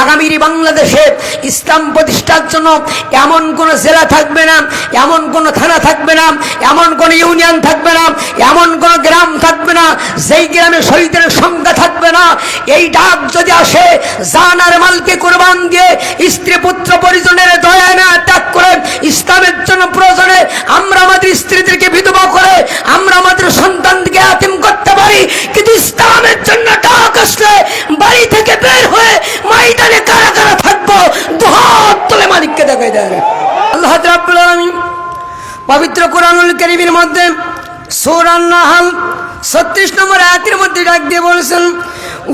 আগামীর বাংলাদেশে ইসলাম প্রতিষ্ঠার জন্য এমন কোন জেলা থাকবে না, এমন কোন থানা থাকবে না, এমন কোন ইউনিয়ন থাকবে না, এমন কোন গ্রাম থাকবে না, যেই গ্রামে শহীদের সংখ্যা থাকবে না। এই ডাক যদি আসে জান আর মালকে কোরবান দিয়ে স্ত্রী পুত্র পরিজনের দয়া না ত্যাগ করে ইসলামের জন্য প্রয়োজনে আমরা আমাদের স্ত্রীদেরকে বিধবা করে আমরা আমাদের সন্তানকে আতিম করতে পারি। কিন্তু ইসলামের জন্য ডাক আসলে বাড়ি থেকে বের হয়ে ময়দানে কারা কারা থাকব? তুলে মালিককে দেখাই দেয় আল্লাহ রাব্বুল আলামিন পবিত্র কোরআনুল কারীমের মধ্যে সূরা নাহল 36 নম্বর আয়াতের মধ্যে ডাক দিয়ে বলেছেন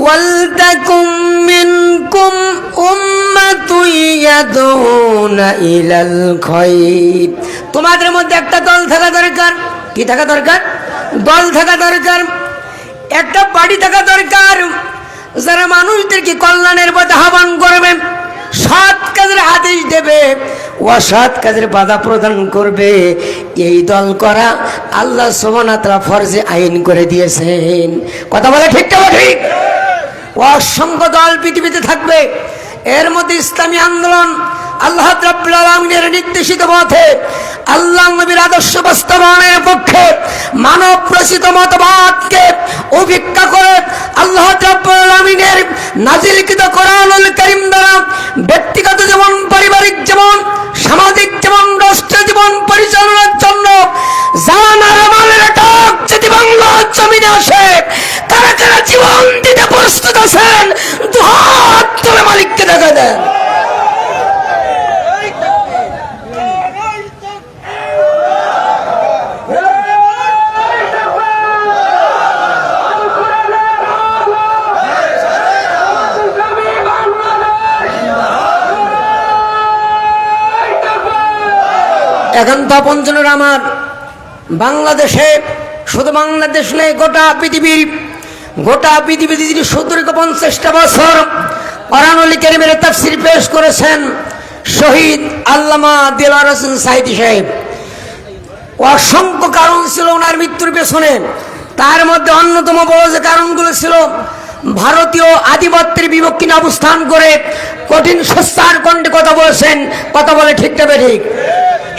ওয়ালতাকুম মিনকুম উম্মাতুন ইয়াদুনা ইলাল খায়র তোমাদের মধ্যে একটা দল থাকা দরকার। কি থাকা দরকার? দল থাকা দরকার। একটা বাড়ি থাকা দরকার। যারা মানুষদেরকে কল্যাণের পথে আহ্বান করবে, সৎ কাজের আদেশ দেবে, অসৎ কাজের বাধা প্রদান করবে। এই দল করা আল্লাহ সোমানাতরা ফরজে আইন করে দিয়েছেন। কথা বলে ঠিক না ঠিক? অসংখ্য দল পৃথিবীতে থাকবে। এর মধ্যে ইসলামী আন্দোলন আল্লাহ রাব্বুল নির্দেশিত পথে আল্লাহ নবীর আদর্শ বাস্তবায়নের পক্ষে মানব প্রসিত মতবাদকে উপেক্ষা করে আল্লাহ আলামিনের নাজিলকৃত কোরআনুল কারীম দ্বারা ব্যক্তিগত জীবন, পারিবারিক জীবন, সামাজিক জীবন রাষ্ট্র জীবন পরিচালনার জন্য জান এখন তো পঞ্চনের আমার। বাংলাদেশে শুধু বাংলাদেশ নেই, গোটা পৃথিবীর, গোটা পৃথিবীতে যিনি সুদীর্ঘ পঞ্চাশটা বছর পরানলি কেরিমের তাফসির পেশ করেছেন শহীদ আল্লামা দিলার হোসেন সাহেব। অসংখ্য কারণ ছিল ওনার মৃত্যুর পেছনে। তার মধ্যে অন্যতম বড় যে কারণগুলো ছিল, ভারতীয় আধিপত্যের বিপক্ষে অবস্থান করে কঠিন সস্তার কণ্ঠে কথা বলেছেন। কথা বলে ঠিক তবে ঠিক।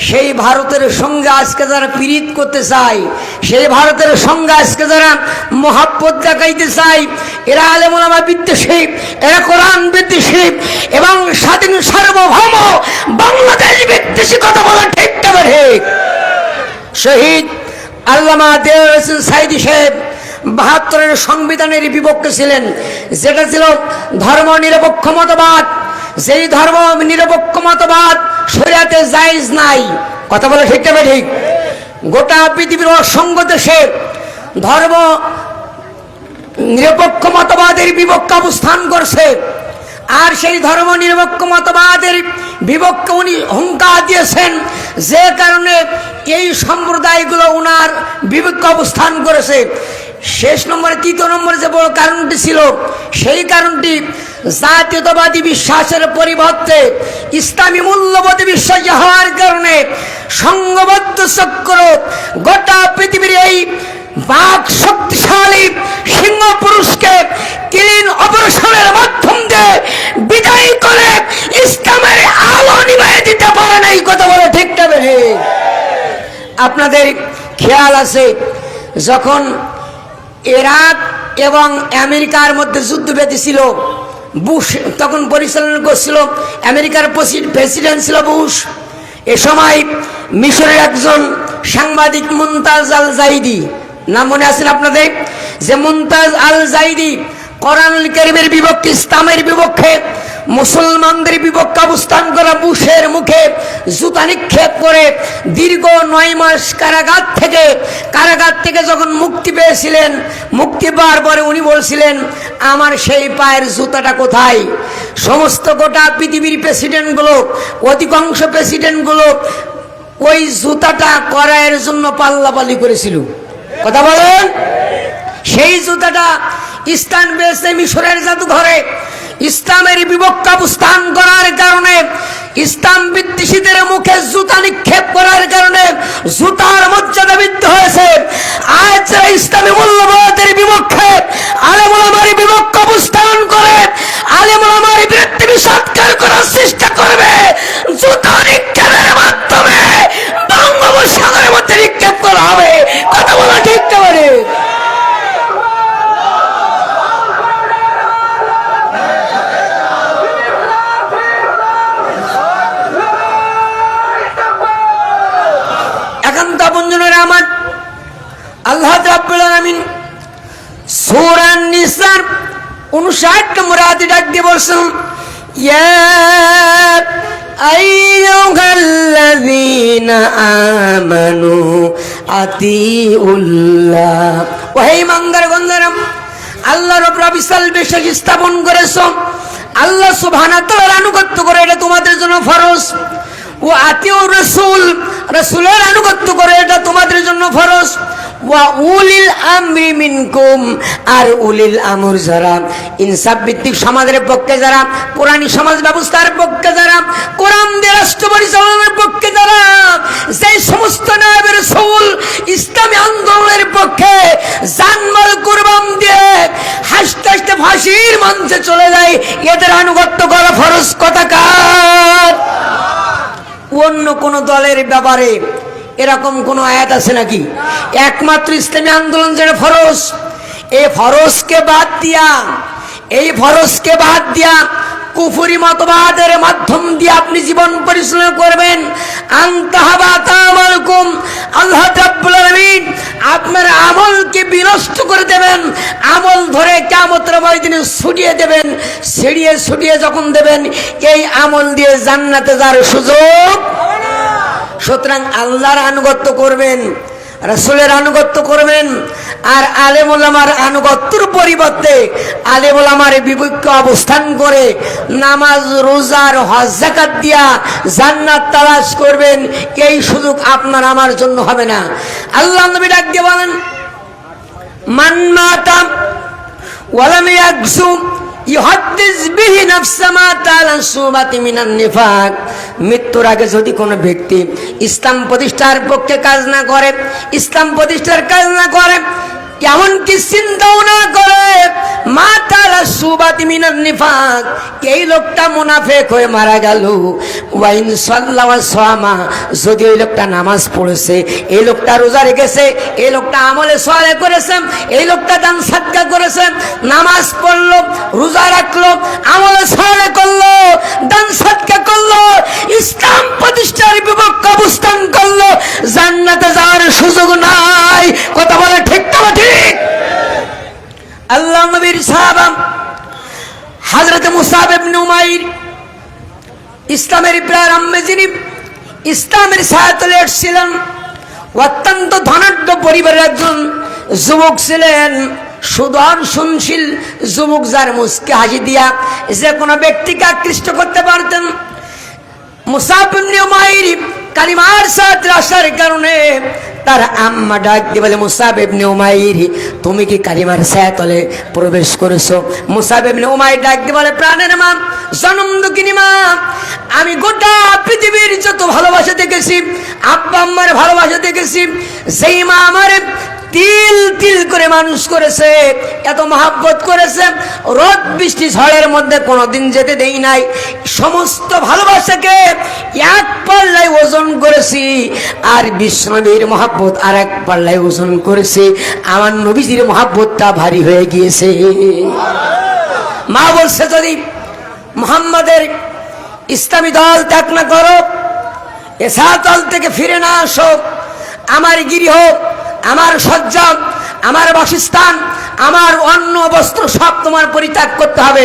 সেই ভারতের সঙ্গে আজকে যারা পীড়িত করতে চায়, সেই ভারতের সঙ্গে আজকে যারা মহাব্বত দেখাইতে চায়, এরা আলেমুলামা বিদ্বেষী, এরা কোরআন বিদ্বেষী এবং স্বাধীন সার্বভৌম বাংলাদেশ বিদ্বেষী কথা বলা ঠিক তবে ঠিক? শহীদ আল্লামা দেওয়ার সাইদি সাহেব বাহাত্তরের সংবিধানের বিপক্ষে ছিলেন, যেটা ছিল ধর্ম নিরপেক্ষ মতবাদ। যেই ধর্ম, নিরপেক্ষ মতবাদ শরিয়াতে জায়েজ নাই। কথা বলে ঠিক তবে ঠিক? গোটা পৃথিবীর অসংখ্য দেশে ধর্ম, নিরপেক্ষ মতবাদের বিপক্ষে অবস্থান করছে। আর সেই ধর্ম, নিরপেক্ষ মতবাদের বিপক্ষে উনি হুঙ্কার দিয়েছেন। যে কারণে এই সম্প্রদায়গুলো ওনার বিপক্ষে অবস্থান করেছে। শেষ নম্বরে, তৃতীয় নম্বরে যে বড় কারণটি ছিল, সেই কারণটি জাতীয়তাবাদী বিশ্বাসের পরিবর্তে ইসলামী মূল্যবোধে বিশ্বাসী হওয়ার কারণে সংঘবদ্ধ চক্র গোটা পৃথিবীর এই বাক শক্তিশালী সিংহ পুরুষকে ক্লিন অপারেশনের মাধ্যম দিয়ে বিদায় করে ইসলামের আলো নিভাই দিতে পারে না এই কথা বলে ঠিক আপনাদের খেয়াল আছে, যখন ইরাক এবং আমেরিকার মধ্যে যুদ্ধ বেঁধেছিল বুশ তখন পরিচালনা করছিল আমেরিকার প্রেসিডেন্ট ছিল বুশ। এ সময় মিশরের একজন সাংবাদিক মুমতাজ আল জাইদি নাম মনে আছেন আপনাদের? যে মুমতাজ আল জাইদি কোরআনুল করিমের বিপক্ষে ইসলামের বিপক্ষে মুসলমানদের বিপক্ষে অবস্থান করা বুশের মুখে জুতা নিক্ষেপ করে দীর্ঘ নয় মাস কারাগার থেকে কারাগার থেকে যখন মুক্তি পেয়েছিলেন, মুক্তি পাওয়ার পরে উনি বলছিলেন, আমার সেই পায়ের জুতাটা কোথায়? সমস্ত গোটা পৃথিবীর প্রেসিডেন্টগুলো, অধিকাংশ প্রেসিডেন্টগুলো ওই জুতাটা করায়ের জন্য পাল্লাপাল্লি করেছিল। কথা বলেন? সেই জুতাটা স্থান পেয়েছে মিশরের জাদুঘরে ইসলামের বিপক্ষ অবস্থান করার কারণে, ইসলাম বিদ্বেষীদের মুখে জুতা নিক্ষেপ করার কারণে জুতার মর্যাদা বৃদ্ধি হয়েছে। আজ দিয়ে বলছেন আমানু ওহে আল্লাহর উপর বিশাল বিশ্বাস স্থাপন করেছ। আল্লাহ সুবহানাহু ওয়া আনুগত্য করে, এটা তোমাদের জন্য ফরজ। ও আতিউ রসুল, রসুলের আনুগত্য করে, এটা তোমাদের জন্য ফরজ। ওয়া উলিল আমরি মিনকুম, আর উলিল আমর যারা। ইনসাফ ভিত্তিক সমাজের পক্ষে যারা, কোরআনী সমাজ ব্যবস্থার পক্ষে যারা কোরআন দিয়ে রাষ্ট্র পরিচালনার পক্ষে যারা সেই সমস্ত নায়বের সৌল ইসলামী আন্দোলনের পক্ষে জানমাল কুরবান দিয়ে হাসতে হাসতে ফাঁসির মঞ্চে চলে যায়, এদের আনুগত্য করা ফরজ কথা কার? অন্য কোন দলের ব্যাপারে এরকম কোন আয়াত আছে নাকি? একমাত্র ইসলামী আন্দোলন যেটা ফরজ এই ফরজকে বাদ দিয়া, এই ফরজকে বাদ দিয়া কুফুরি মতবাদের মাধ্যম দিয়ে আপনি জীবন পরিচালনা করবেন। আপনার আমলকে বিনষ্ট করে দেবেন, আমল ধরে কিয়ামতের ময়দানে ছুটিয়ে দেবেন, ছিড়িয়ে ছুটিয়ে যখন দেবেন, এই আমল দিয়ে জান্নাতে যাওয়ার সুযোগ সুতরাং আল্লাহর আনুগত্য করবেন, রসুলের আনুগত্য করবেন, আর আলেমুলামার আনুগত্যর পরিবর্তে আলেমুলামার বিপক্ষ অবস্থান করে নামাজ রোজার হজ জাকাত দিয়া জান্নাত তালাশ করবেন, এই সুযোগ আপনার আমার জন্য হবে না। আল্লাহ নবী ডাক দিয়ে বলেন, মান মাতাম মৃত্যুর আগে যদি কোনো ব্যক্তি ইসলাম প্রতিষ্ঠার পক্ষে কাজ না করে, ইসলাম প্রতিষ্ঠার কাজ না করে এমনকি চিন্তাও না করে। মা তালা সুবাতি মিনান নিফাক। এই লোকটা মুনাফেক হয়ে মারা গেল। ওয়াইন যদি ওই লোকটা নামাজ পড়েছে, এই লোকটা রোজা রেখেছে, এই লোকটা আমলে করেছে, এই লোকটা দান করেছে, নামাজ পড়ল, রোজা রাখল, আমলে সহায় করল, দান সাদকা করল, ইসলাম প্রতিষ্ঠার বিপক্ষ অবস্থান করল, জান্নাতে যাওয়ার সুযোগ নাই। কথা বলে ঠিক তো ঠিক? আল্লাহ নবীর সাহাবা হাজরত মুসাব ইবনে উমাইর, ইসলামের প্রারম্ভে যিনি ইসলামের সাহায্যে এসেছিলেন অত্যন্ত ধনাঢ্য পরিবারের একজন যুবক ছিলেন সুদর্শনশীল যুবক যার মুসকে হাসি দিয়া যে কোনো ব্যক্তিকে আকৃষ্ট করতে পারতেন। মুসাফিমনি উমাইর কালিমার সাথে আসার কারণে তার আম্মা ডাক দিয়ে বলে মুসাবেব ইবনে তুমি কি কালিমার সায়তলে প্রবেশ করেছ? মুসাবেব নেমাই ডাক দিয়ে বলে, প্রাণের মা, জনম দুঃখিনী মা, আমি গোটা পৃথিবীর যত ভালোবাসা দেখেছি, আব্বা আম্মার ভালোবাসা দেখেছি সেই মা আমার তিল তিল করে মানুষ করেছে, এত মহাব্বত করেছে, রোদ, বৃষ্টি, ঝড়ের মধ্যে কোনোদিন যেতে দেই নাই। সমস্ত ভালোবাসাকে এক পাল্লায় ওজন করেছি, আর বিষ্ণবীর মহাব্বত আর এক পাল্লায় ওজন করেছি। আমার নবীজির মহাব্বতটা ভারী হয়ে গিয়েছে। মা বলছে, যদি মোহাম্মদের ইসলামী দল ত্যাগ না করো এসা দল থেকে ফিরে না আসো, আমার গিরিহ আমার সজ্জা আমার বাসস্থান, আমার অন্ন বস্ত্র সব তোমার পরিত্যাগ করতে হবে।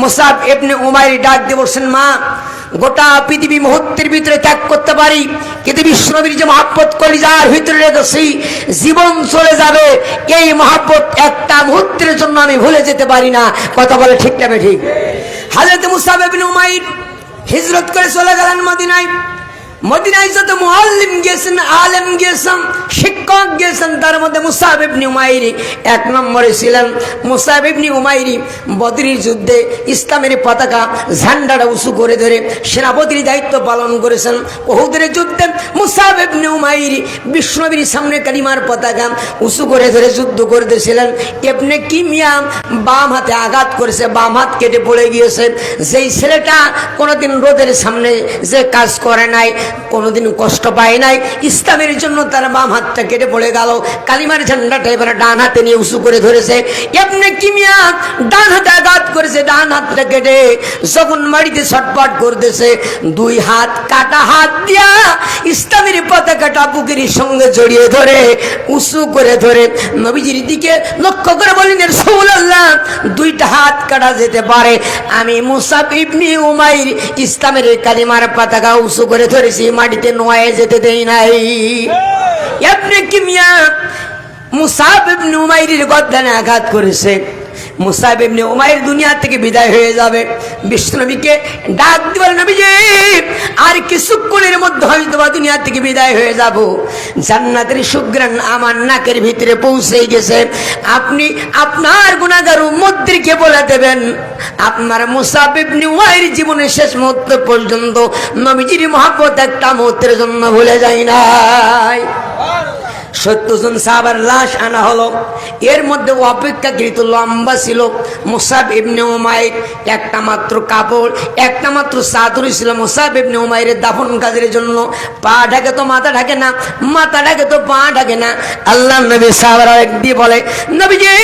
মোসাব এমনি উমাইর ডাক দিয়ে বলছেন, মা, গোটা পৃথিবী মুহূর্তের ভিতরে ত্যাগ করতে পারি, কিন্তু বিষ্ণবীর যে মহাব্বত করি যার ভিতরে রেখেছি, জীবন চলে যাবে। এই মহাব্বত একটা মুহূর্তের জন্য আমি ভুলে যেতে পারি না। কথা বলে ঠিক না, ঠিক। হাজরত মুসাব এমনি উমাইর হিজরত করে চলে গেলেন মদিনায়। মদিনায় যত মুআল্লিম গেছেন, আলেম গেছেন, শিক্ষক গেছেন, তার মধ্যে মুসাব ইবনি উমাইরি এক নম্বরে ছিলেন। মুসাব ইবনি উমাইরি বদরির যুদ্ধে ইসলামের পতাকা ঝান্ডাটা উঁচু করে ধরে সেনাপতির দায়িত্ব পালন করেছেন। বহুদের যুদ্ধে মুসাব ইবনি উমাইরি বিষ্ণবীর সামনে কালিমার পতাকা উঁচু করে ধরে যুদ্ধ করতেছিলেন এমনি কি মিয়া বাম হাতে আঘাত করেছে, বাম হাত কেটে পড়ে গিয়েছে। যেই ছেলেটা কোনোদিন রোদের সামনে যে কাজ করে নাই কোনোদিন কষ্ট পায় নাই। ইসলামের জন্য তার বাম হাতটা কেটে পড়ে গেল। কালিমার ঝান্ডাটা এবারে ডান হাতে নিয়ে উঁচু করে ধরেছে। এমনি কিমিয়া ডান হাতে আঘাত করেছে, ডান হাতটা কেটে যখন মাটিতে ছটপট করতেছে, দুই হাত কাটা হাত দিয়া ইসলামের পতাকাটা বুকের সঙ্গে জড়িয়ে ধরে, উঁচু করে ধরে নবীজির দিকে লক্ষ্য করে বললেন রসুল্লাহ দুইটা হাত কাটা যেতে পারে। আমি মুসাফ ইবনি উমাইর ইসলামের কালিমার পতাকা উঁচু করে ধরেছি। মাটিতে নোয়ে যেতে দেই নাই। এমনি কিমিয়া মুসাফ ইবনি উমাইরের গদ্দানে আঘাত করেছে। মুসাইব ইবনে উমাইর দুনিয়া থেকে বিদায় হয়ে যাবে। বিষ্ণুনবীকে ডাক দিবেন নবীজি, আর কিছুক্ষণের মধ্যে হয়তো বা দুনিয়া থেকে বিদায় হয়ে যাব। জান্নাতের সুগ্রাণ আমার নাকের ভিতরে পৌঁছে গেছে। আপনি আপনার গুণাগার উম্মতদেরকে বলে দেবেন, আপনার মুসাব ইবনে উমাইর জীবনের শেষ মুহূর্ত পর্যন্ত নবীজির মহাব্বত একটা মুহূর্তের জন্য ভুলে যায় নাই। সত্তরজন সাহাবার লাশ আনা হলো। এর মধ্যে অপেক্ষাকৃত লম্বা ছিল মুসাব ইবনে উমাইর। একটা মাত্র কাপড়, একটা মাত্র চাদর ছিল মুসাব ইবনে উমাইরের দাফন কাজের জন্য। পা ঢাকে তো মাথা ঢাকে না, মাথা ঢাকে তো পা ঢাকে না। আল্লাহ নবী সাহাবার দিয়ে বলে, নবীজি,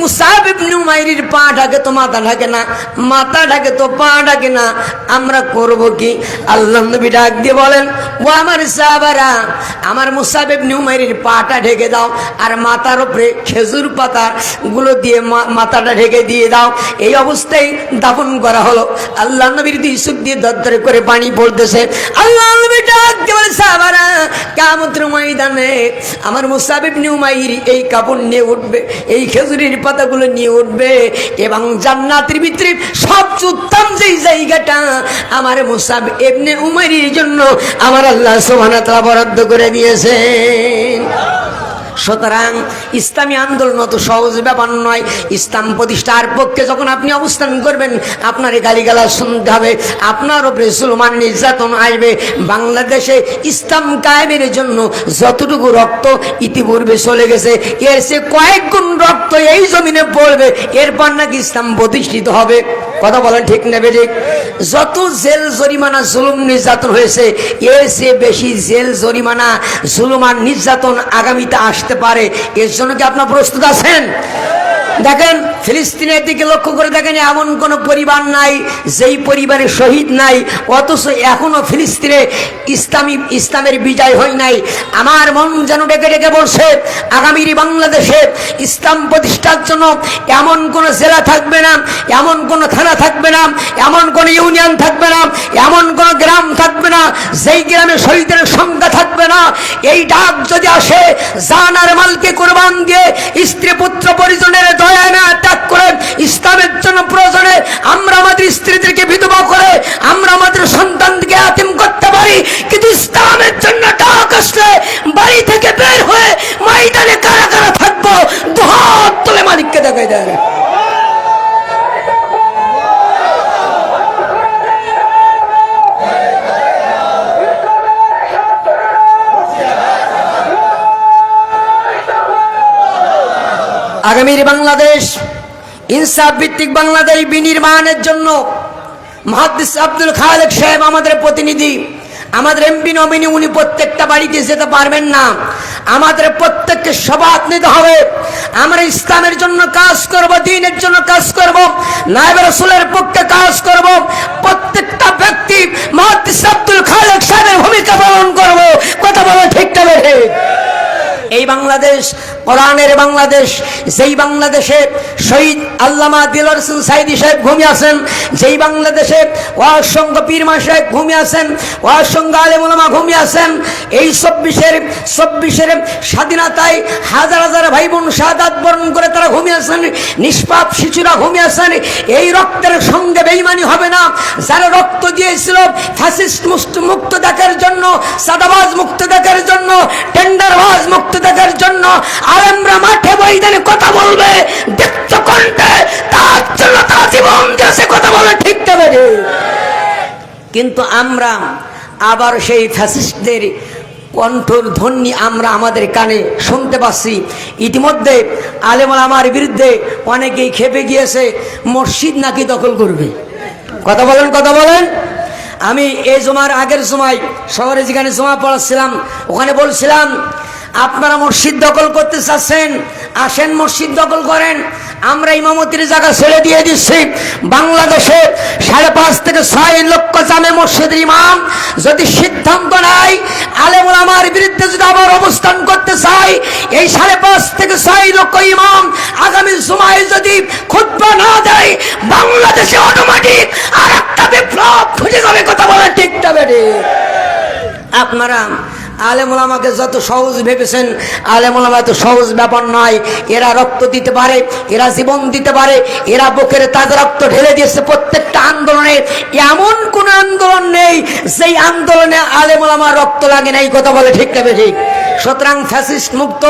মুসাব ইবনে উমাইরের পা ঢাকে তো মাথা ঢাকে না, মাথা ঢাকে তো পা ঢাকে না। আমরা করব কি? আল্লাহ নবী ডাক দিয়ে বলেন, ও আমার সাহাবারা, আমার মুসাব ইবনে উমাইরের পাটা ঢেকে দাও, আর মাথার উপরে খেজুর পাতা গুলো দিয়ে মাথাটা ঢেকে দিয়ে দাও। এই অবস্থায় দাফন করা হলো। আল্লাহ নবীর চোখ দিয়ে দরদরে করে পানি পড়তেছে। আল্লাহ নবী ডাক দিয়ে বলে সাহাবারা কামত্র ময়দানে আমার মুসাবিব নিউমাইর এই কাপড় নিয়ে উঠবে, এই খেজুরের পাতাগুলো নিয়ে উঠবে এবং জান্নাতের ভিতরে সবচেয়ে উত্তম যেই জায়গাটা আমার মুসাব এমনি উমাইরির জন্য আমার আল্লাহ সোহানা বরাদ্দ করে দিয়েছেন। সুতরাং ইসলামী আন্দোলন অত সহজ ব্যাপার নয়। ইসলাম প্রতিষ্ঠার পক্ষে যখন আপনি অবস্থান করবেন, আপনার গালিগালা শুনতে হবে। আপনার ওপরে সুলমান নির্যাতন আসবে। বাংলাদেশে ইসলাম কায়েমের জন্য যতটুকু রক্ত ইতিপূর্বে চলে গেছে, এর সে কয়েক গুণ রক্ত এই জমিনে পড়বে। এরপর নাকি ইসলাম প্রতিষ্ঠিত হবে। কথা বলেন ঠিক নেবে ঠিক? যত জেল জরিমানা, জুলুম নির্যাতন হয়েছে, এর সে বেশি জেল জরিমানা, জুলুম আর নির্যাতন আগামীতে আসতে পারে। এর জন্য কি আপনার প্রস্তুত আছেন? দেখেন, ফিলিস্তিনের দিকে লক্ষ্য করে দেখেন, এমন কোন পরিবার নাই, যেই পরিবারে শহীদ নাই, অথচ এখনও ফিলিস্তিনে ইসলামী, ইসলামের বিজয় হয় নাই। আমার মন যেন ডেকে ডেকে বলছে, আগামীর বাংলাদেশে ইসলাম প্রতিষ্ঠার জন্য এমন কোন জেলা থাকবে না, এমন কোন থানা থাকবে না, এমন কোন ইউনিয়ন থাকবে না, এমন কোন গ্রাম থাকবে না, যেই গ্রামে শহীদের সংখ্যা থাকবে না। এই ডাক যদি আসে, জান আর মালকে কোরবান দিয়ে স্ত্রী পুত্র পরিজনের দয়া না ত্যাগ জন্য প্রয়োজনে আমরা আমাদের স্ত্রীদেরকে বিধবা করে আমরা আমাদের সন্তানকে আতিম করতে পারি। কিন্তু ইসলামের জন্য ডাক আসলে বাড়ি থেকে বের হয়ে ময়দানে কারা কারা থাকব। দুহাত মালিককে দেখাই দেয় আগামীর বাংলাদেশ, ইনসাফ ভিত্তিক বাংলাদেশ বিনির্মাণের জন্য মহাদিস আব্দুল খালেক সাহেব আমাদের প্রতিনিধি, আমাদের এমপি নমিনি উনি প্রত্যেকটা বাড়িতে যেতে পারবেন না। আমাদের প্রত্যেককে সবাদ নিতে হবে। আমরা ইসলামের জন্য কাজ করব, দিনের জন্য কাজ করব, নায়ব রসুলের পক্ষে কাজ করব। প্রত্যেকটা ব্যক্তি মহাদিস আব্দুল খালেক সাহেবের ভূমিকা পালন করব। কথা বলা বেঠে। এই বাংলাদেশ কোরআনের বাংলাদেশ, যেই বাংলাদেশে শহীদ আল্লামা দিলর হোসেন সাইদি সাহেব ঘুমিয়ে আছেন, যেই বাংলাদেশে অসংখ্য পীরমা সাহেব ঘুমিয়ে আছেন, অসংখ্য আলেমুলামা ঘুমিয়ে আছেন, এই চব্বিশের চব্বিশের স্বাধীনতায় হাজার হাজার ভাই বোন শাহাদাত বরণ করে তারা ঘুমিয়ে আছেন, নিষ্পাপ শিশুরা ঘুমিয়ে আছেন, এই রক্তের সঙ্গে বেইমানি হবে না। যারা রক্ত দিয়েছিল ফ্যাসিস্ট মুক্ত দেখার জন্য সাদাবাজ মুক্ত দেখার জন্য, টেন্ডারবাজ মুক্ত দেখার জন্য আলেমরা মাঠে ময়দানে কথা বলবে। দীপ্ত কণ্ঠে, তার জন্য তারা জীবন দিয়েছে কথা বলে, ঠিক তবে কিন্তু আমরা আবার সেই ফ্যাসিস্টদের কণ্ঠর ধ্বনি আমরা আমাদের কানে শুনতে পাচ্ছি। ইতিমধ্যে আলেমল আমার বিরুদ্ধে অনেকেই খেপে গিয়েছে, মসজিদ নাকি দখল করবে। কথা বলেন কথা বলেন। আমি এই জমার আগের সময় শহরে যেখানে জমা পড়াচ্ছিলাম, ওখানে বলছিলাম আপনারা মসজিদ দখল করতে চাচ্ছেন, আসেন মসজিদ দখল করেন। আমরা ইমামতির জায়গা ছেড়ে দিয়ে দিচ্ছি। বাংলাদেশে সাড়ে পাঁচ থেকে ছয় লক্ষ জামে মসজিদের ইমাম যদি সিদ্ধান্ত নেয়, আলেমুল আমার বিরুদ্ধে যদি আবার অবস্থান করতে চাই এই সাড়ে পাঁচ থেকে ছয় লক্ষ ইমাম আগামী সময়ে যদি খুতবা না দেয়, বাংলাদেশে অটোমেটিক আর একটা বিপ্লব খুঁজে যাবে। কথা বলে ঠিকটা বেড়ে আপনারা আলেমুল মোলামাকে যত সহজ ভেবেছেন আলেমুলামা এত সহজ ব্যাপার নয়। এরা রক্ত দিতে পারে, এরা জীবন দিতে পারে, এরা বুকের তাদের রক্ত ঢেলে দিয়েছে প্রত্যেকটা আন্দোলনে এমন কোন আন্দোলন নেই সেই আন্দোলনে আলে মোলামার রক্ত লাগে না এই কথা বলে ঠিক নেবে ঠিক সুতরাং ফ্যাসিস্ট মুক্ত,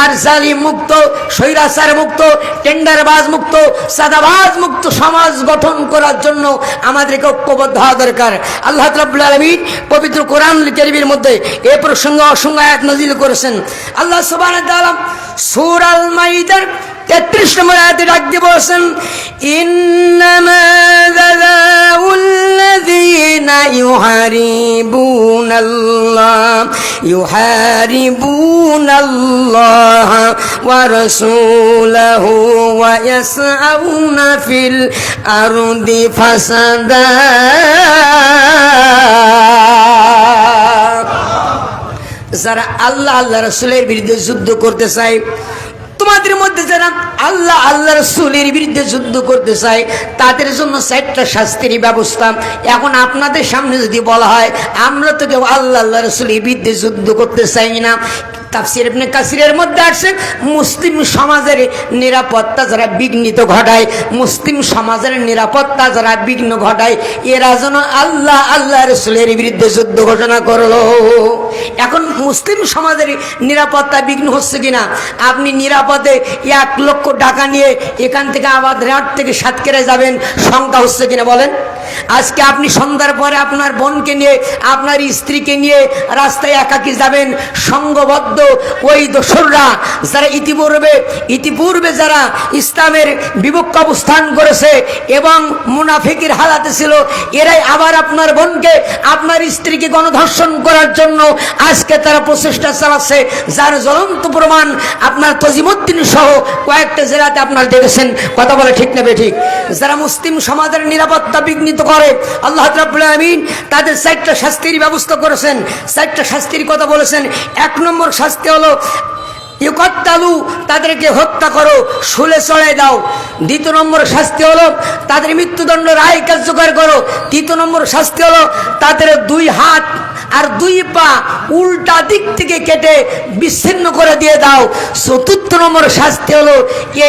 আর জালি মুক্ত, স্বৈরাচার মুক্ত, টেন্ডারবাজ মুক্ত, সাদাবাজ মুক্ত সমাজ গঠন করার জন্য আমাদেরকে ঐক্যবদ্ধ হওয়া দরকার। আল্লাহ তাবুল আলমী পবিত্র কোরআন কেরিবির মধ্যে এ প্রসঙ্গে অসংখ্য এক নজিল করেছেন। আল্লাহ সুবাহ সুরাল মাইদার তেত্রিশ নম্বর আয়াতে ডাক বলছেন, ইন্নামা ইউহারিবুনাল يحاربون الله يحاربون الله ورسوله ويسعون في الأرض فسادا যারা আল্লাহ আল্লাহ রসুলের বিরুদ্ধে যুদ্ধ করতে চায় তোমাদের মধ্যে যারা আল্লাহ আল্লাহ রসুলের বিরুদ্ধে যুদ্ধ করতে চায়, তাদের জন্য চারটা শাস্তির ব্যবস্থা। এখন আপনাদের সামনে যদি বলা হয়, আমরা তো কেউ আল্লাহ আল্লাহ রসুলের বিরুদ্ধে যুদ্ধ করতে চাই না। তাফসির কাসিরের মধ্যে আসছে, মুসলিম সমাজের নিরাপত্তা যারা বিঘ্নিত ঘটায়, মুসলিম সমাজের নিরাপত্তা যারা বিঘ্ন ঘটায়, এরা যেন আল্লাহ আল্লাহ রসুলের বিরুদ্ধে যুদ্ধ ঘোষণা করল। এখন মুসলিম সমাজের নিরাপত্তা বিঘ্ন হচ্ছে কিনা? আপনি নিরাপদে এক লক্ষ টাকা নিয়ে এখান থেকে আবার রাত থেকে সাতকেরে যাবেন। সংখ্যা হচ্ছে কিনা বলেন? আজকে আপনি সন্ধ্যার পরে আপনার বোনকে নিয়ে, আপনার স্ত্রীকে নিয়ে রাস্তায় একাকি যাবেন। সঙ্গবদ্ধ ওই দোসররা যারা ইতিপূর্বে ইতিপূর্বে যারা ইসলামের বিপক্ষ অবস্থান করেছে এবং মুনাফিকের হালাতে ছিল, এরাই আবার আপনার বোনকে, আপনার স্ত্রীকে গণধর্ষণ করার জন্য আজকে তারা প্রচেষ্টা চালাচ্ছে। যার জ্বলন্ত প্রমাণ আপনার তজিমুদ্দিন সহ কয়েকটা জেলাতে আপনার দেখেছেন। কথা বলে ঠিক নেবে ঠিক? যারা মুসলিম সমাজের নিরাপত্তা বিঘ্নিত করে। আল্লাহ রাবুল আমিন তাদের চারটা শাস্তির ব্যবস্থা করেছেন। চারটা শাস্তির কথা বলেছেন। এক নম্বর শাস্তি হলো ইকত্তালু, তাদেরকে হত্যা করো, শুলে চড়াই দাও। দ্বিতীয় নম্বর শাস্তি হলো, তাদের মৃত্যুদণ্ড রায় কার্যকর করো। তৃতীয় নম্বর শাস্তি হলো, তাদের দুই হাত আর দুই পা উল্টা দিক থেকে কেটে বিচ্ছিন্ন করে দিয়ে দাও। চতুর্থ নম্বর শাস্তি হলো,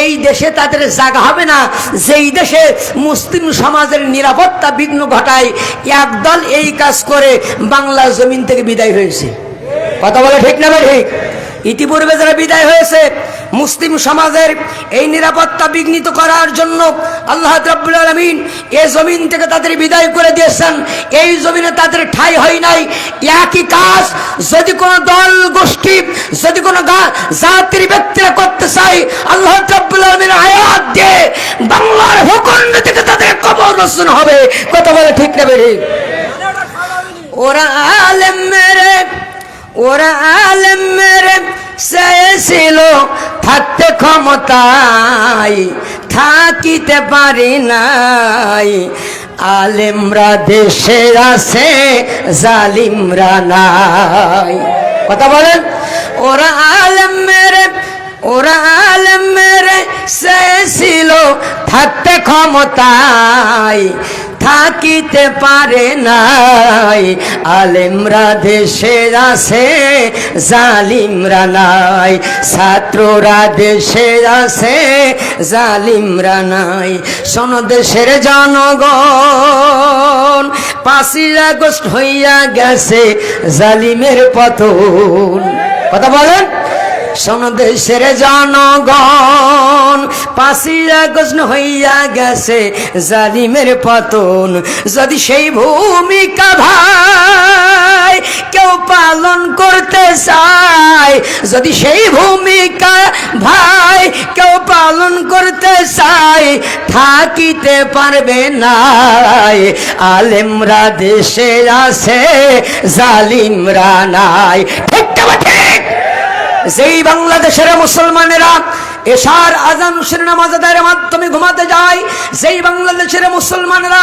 এই দেশে তাদের জায়গা হবে না। যেই দেশে মুসলিম সমাজের নিরাপত্তা বিঘ্ন ঘটায়, একদল এই কাজ করে বাংলা জমিন থেকে বিদায় হয়েছে। কথা বলে ঠিক না ঠিক ইতিপূর্বে যারা বিদায় হয়েছে, মুসলিম সমাজের এই নিরাপত্তা বিঘ্নিত করার জন্য আল্লাহ রাব্বুল আলমিন এ জমিন থেকে তাদের বিদায় করে দিয়েছেন। এই জমিনে তাদের ঠাই হয় নাই। একই কাজ যদি কোনো দল, গোষ্ঠী, যদি কোনো জাতির ব্যক্তিরা করতে চাই আল্লাহ রাব্বুল আলমিন আয়াত দিয়ে বাংলার ভূখণ্ড থেকে তাদের কবর রচন হবে। কথা বলে ঠিক নেবে ঠিক ওরা আলেম মেরে ওরা আলেম মেরে চেয়েছিল থাকতে ক্ষমতায়, থাকিতে পারি নাই। আলেমরা দেশে আছে, জালিমরা নাই। কথা বলেন? ওরা আলেম মেরে, ওরা আলেম মেরে চেয়েছিল থাকতে ক্ষমতায় থাকিতে পারে নাই। আলেমরা দেশে আছে, জালিমরা নাই। ছাত্ররা দেশে আছে, জালিমরা নাই। শোন দেশের জনগণ, পাঁচই আগস্ট হইয়া গেছে জালিমের পতন। কথা বলেন। শোন দেশের জনগণ পাঁচই আগস্ট হইয়া গেছে জালিমের পতন। যদি সেই ভূমিকা ভাই কেউ পালন করতে চায়, যদি সেই ভূমিকা ভাই কেউ পালন করতে চায়, থাকিতে পারবে না আলেমরা দেশে আছে, জালিমরা নাই। ঠিক যেই বাংলাদেশের মুসলমানেরা এশার আজান নামাজ আদায়ের মাধ্যমে ঘুমাতে যায় সেই বাংলাদেশের মুসলমানেরা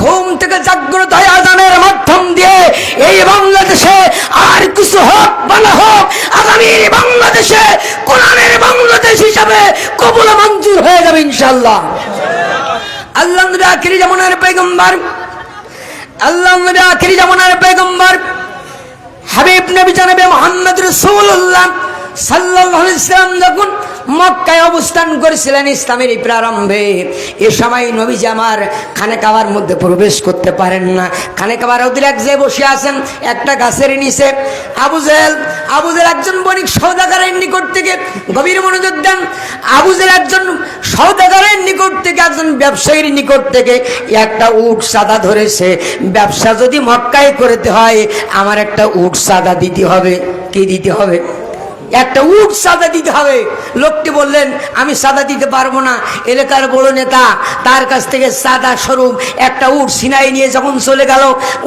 ঘুম থেকে জাগ্রত হয়ে আজানের মাধ্যম দিয়ে এই বাংলাদেশে আর কিছু হোক ভালো হোক আগামীর বাংলাদেশে কোরআনের বাংলাদেশ হিসাবে কবুল মঞ্জুর হয়ে যাবে ইনশাল্লাহ আল্লাহ আখিরি জামানার পেগম্বর আল্লাহ আখিরি জামানার পেগম্বর হাবিব নবী জানাবে মোহাম্মদ রসুল্লাহ সাল্লাল্লাহু আলাইহি সাল্লাম যখন মক্কায় অবস্থান করেছিলেন ইসলামের প্রারম্ভে, এ সময় নবীজি আমার খানে কাবার মধ্যে প্রবেশ করতে পারেন না। খানে কাবার এক যে বসে আছেন, একটা গাছের নিচে আবুজেল আবুজেল একজন বণিক সৌদাগারের নিকট থেকে গভীর মনোযোগ দেন। আবুজেল একজন সৌদাগারের নিকট থেকে, একজন ব্যবসায়ীর নিকট থেকে একটা উট সাদা ধরেছে। ব্যবসা যদি মক্কায় করতে হয়, আমার একটা উট সাদা দিতে হবে। কি দিতে হবে? একটা উট সাদা দিতে হবে। লোকটি বললেন, আমি সাদা দিতে পারব না। এলাকার বড় নেতা, তার কাছ থেকে সাদা স্বরূপ একটা উট সিনাই নিয়ে যখন চলে গেল,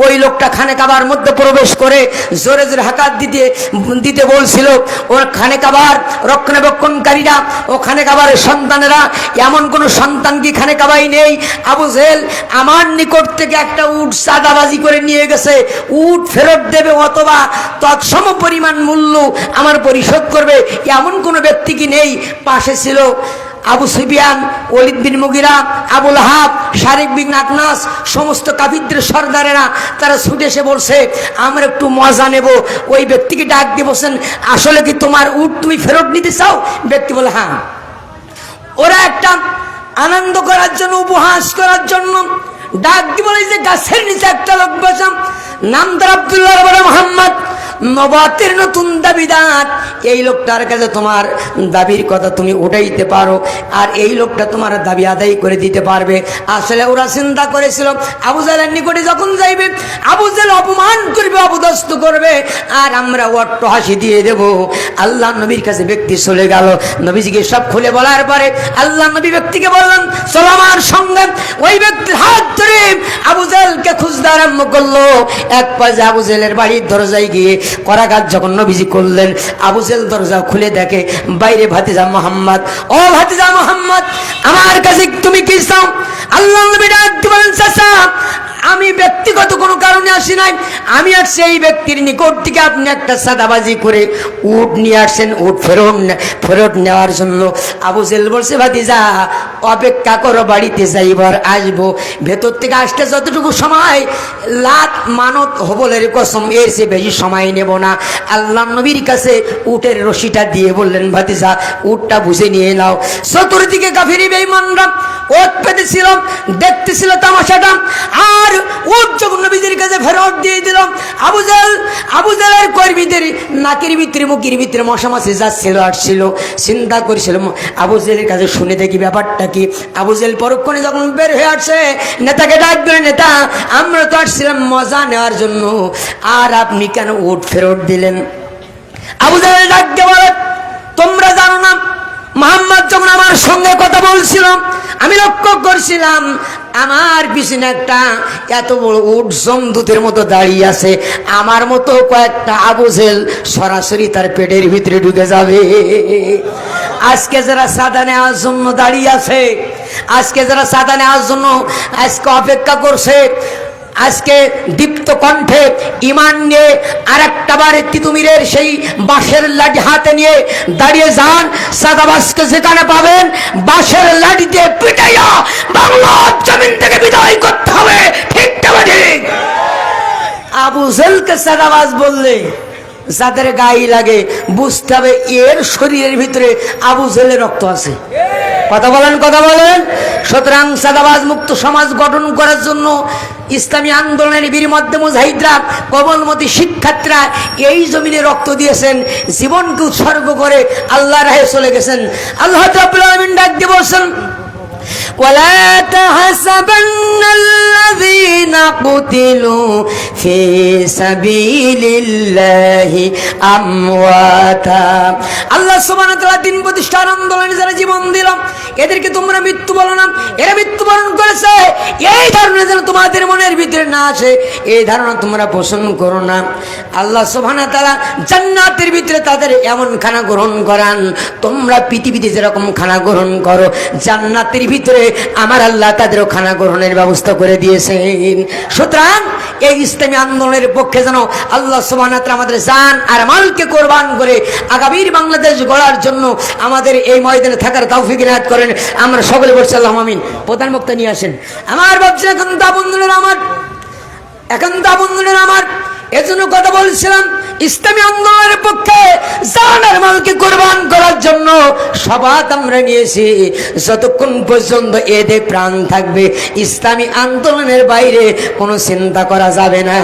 ওই লোকটা খানে কাবার মধ্যে প্রবেশ করে জোরে জোরে হাকাত দিতে দিতে বলছিল, ওর খানে কাবার রক্ষণাবেক্ষণকারীরা, ও খানে কাবারের সন্তানেরা, এমন কোনো সন্তান কি খানে কাবাই নেই? আবু জেল আমার নিকট থেকে একটা উট সাদাবাজি করে নিয়ে গেছে। উট ফেরত দেবে অথবা তৎসম পরিমাণ মূল্য আমার পরিশোধ করবে। এমন কোনো ব্যক্তি কি নেই? পাশে ছিল Abu Sufyan Walid bin Mughira, Abu Lahab Shariq bin Akhnas, সমস্ত কাবিদ্রের সর্দারেরা। তারা ছুটে এসে বলছে, আমরা একটু মজা নেব। ওই ব্যক্তিকে ডাক দিয়ে বলছেন, আসলে কি তোমার উট তুমি ফেরত নিতে চাও? ব্যক্তি বলে হ্যাঁ। ওরা একটা আনন্দ করার জন্য, উপহাস করার জন্য ডাক দিয়ে বলে যে গাছের নিচে একটা লোক বসাম নাম তার আবদুল্লাহ মোহাম্মদ। নবাতের নতুন দাবিদার এই লোকটার কাছে তোমার দাবির কথা তুমি উঠাইতে পারো, আর এই লোকটা তোমার দাবি আদায় করে দিতে পারবে। আসলে ওরা চিন্তা করেছিল, আবু জালের নিকটে যখন যাইবে, আবু জাল অপমান করবে, অপদস্থ করবে, আর আমরা অট্ট হাসি দিয়ে দেব। আল্লাহ নবীর কাছে ব্যক্তি চলে গেল। নবীজিকে সব খুলে বলার পরে আল্লাহ নবী ব্যক্তিকে বললেন, চলো আমার সঙ্গে। ওই ব্যক্তির হাত ধরে আবু জালকে খুঁজতে আরম্ভ করল। এক পাশে আবু জেলের বাড়ির দরজায় গিয়ে করাঘাত যখন নবীজি করলেন, আবু জেল দরজা খুলে দেখে, বাইরে ভাতিজা মোহাম্মদ। ও ভাতিজা মোহাম্মদ, আমার কাছে তুমি কি চাও? আল্লাহ নবী ডাক চাচা আমি ব্যক্তিগত কোনো কারণে আসি নাই। আমি আর সেই ব্যক্তির নিকট থেকে আপনি একটা সাদাবাজি করে উট নিয়ে আসছেন উট ফেরত ফেরত নেওয়ার জন্য। আবু জেল বলছে, ভাতিজা, অপেক্ষা করো, বাড়িতে যাইবার আসব। ভেতর থেকে আসতে যতটুকু সময় লাখ মানত হবলের কসম, এর চেয়ে বেশি সময় নেব না। আল্লাহ নবীর কাছে উটের রশিটা দিয়ে বললেন, ভাতিজা, উটটা বুঝে নিয়ে নাও। চতুর্দিকে গাফিরি বেইমানরা ওট পেতেছিল, দেখতেছিল তামাশাটা, আর নবীদের কাছে ফেরত দিয়ে কর্মীদের নাকের ভিতরে, মুখের ভিতরে মশা যাচ্ছিল আসছিল চিন্তা করেছিল কাছে শুনে দেখি ব্যাপারটা কি? পরক্ষণে যখন বের হয়ে আসছে নেতাকে ডাকবে নেতা, আমরা তো আসছিলাম মজা নেওয়ার জন্য, আর আপনি কেন উট ফেরত দিলেন? আবুজালের ডাকতে বলে, তোমরা জানো না, মোহাম্মদ যখন আমার সঙ্গে কথা বলছিল, আমি লক্ষ্য করছিলাম আমার পিছনে একটা এত বড় উট দুধের মতো দাঁড়িয়ে আছে। আমার মতো কয়েকটা আবুজেল সরাসরি তার পেটের ভিতরে ঢুকে যাবে। আজকে যারা সাদা নেওয়ার জন্য দাঁড়িয়ে আছে, আজকে যারা সাদা নেওয়ার জন্য আজকে অপেক্ষা করছে আজকে দীপ্ত কণ্ঠে ইমান নিয়ে আর একটা বার তিতুমিরের সেই বাঁশের লাঠি হাতে নিয়ে দাঁড়িয়ে যান সাদাবাসকে যেখানে পাবেন, বাঁশের লাঠি দিয়ে পিটাইয়া বাংলা জমিন থেকে বিদায় করতে হবে। ঠিক ঠিক? আবু জেলকে সাদাবাস বললে যাদের গায়ে লাগে, বুঝতে হবে এর শরীরের ভিতরে আবু জেলের রক্ত আছে। কথা বলেন কথা বলেন। সুতরাং সাদাবাজ মুক্ত সমাজ গঠন করার জন্য ইসলামী আন্দোলনের বীর মধ্যে মুজাহিদরা কবলমতী শিক্ষার্থীরা এই জমিনে রক্ত দিয়েছেন, জীবনকে উৎসর্গ করে আল্লাহ রাহে চলে গেছেন। আল্লাহ রাব্বুল আলমিন ডাক দিয়ে বলছেন ولا تحسبن الذين قتلوا في سبيل الله أمواتا আল্লাহ সুবহানাহু ওয়া তাআলা দিন প্রতিষ্ঠার আন্দোলনে যারা জীবন দিল এদেরকে তোমরা মৃত্যু বলো না এরা মৃত্যুবরণ করেছে এই ধারণা যেন তোমাদের মনের ভিতরে না আসে এই ধারণা তোমরা পোষণ করো না আল্লাহ সুবহানাহু ওয়া তাআলা জান্নাতের ভিতরে তাদের এমন খানা গ্রহণ করান তোমরা পৃথিবীতে যেরকম খানা গ্রহণ করো জান্নাতের ভিতরে আমার আল্লাহ তাদেরও খানা গ্রহণের ব্যবস্থা করে দিয়েছেন। সুতরাং এই ইসলামী আন্দোলনের পক্ষে যেন আল্লাহ সুবহানাহু আমাদের জান আর মালকে কোরবান করে আগামীর বাংলাদেশ গড়ার জন্য আমাদের এই ময়দানে থাকার তৌফিক ইনায়াত করেন। আমরা সকলে বলছি, আল্লাহ আমিন। প্রধান বক্তা নিয়ে আসেন। আমার ভাবছেন এখন তা বন্ধুরা আমার এখন তা বন্ধুরা আমার। এজন্য কথা বলছিলাম ইসলামী আন্দোলনের পক্ষে মালকে কোরবান করার জন্য সবাত আমরা নিয়েছি। যতক্ষণ পর্যন্ত এদের প্রাণ থাকবে, ইসলামী আন্দোলনের বাইরে কোনো চিন্তা করা যাবে না।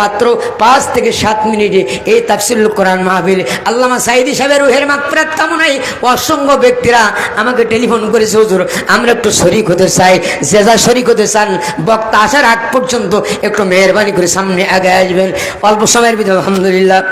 মাত্র পাঁচ থেকে সাত মিনিটে এই তাফসিল কোরআন মাহবিল আল্লামা সাইদি সাহেবের রুহের মাকফিরাত কামনায় অসংখ্য ব্যক্তিরা আমাকে টেলিফোন করেছে, হুজুর, আমরা একটু শরিক হতে চাই, যে যা শরিক হতে চান, বক্তা আসার আগ পর্যন্ত একটু মেহরবানি করে সামনে আগে আসবেন। অল্প সময়ের ভিতরে আলহামদুলিল্লাহ।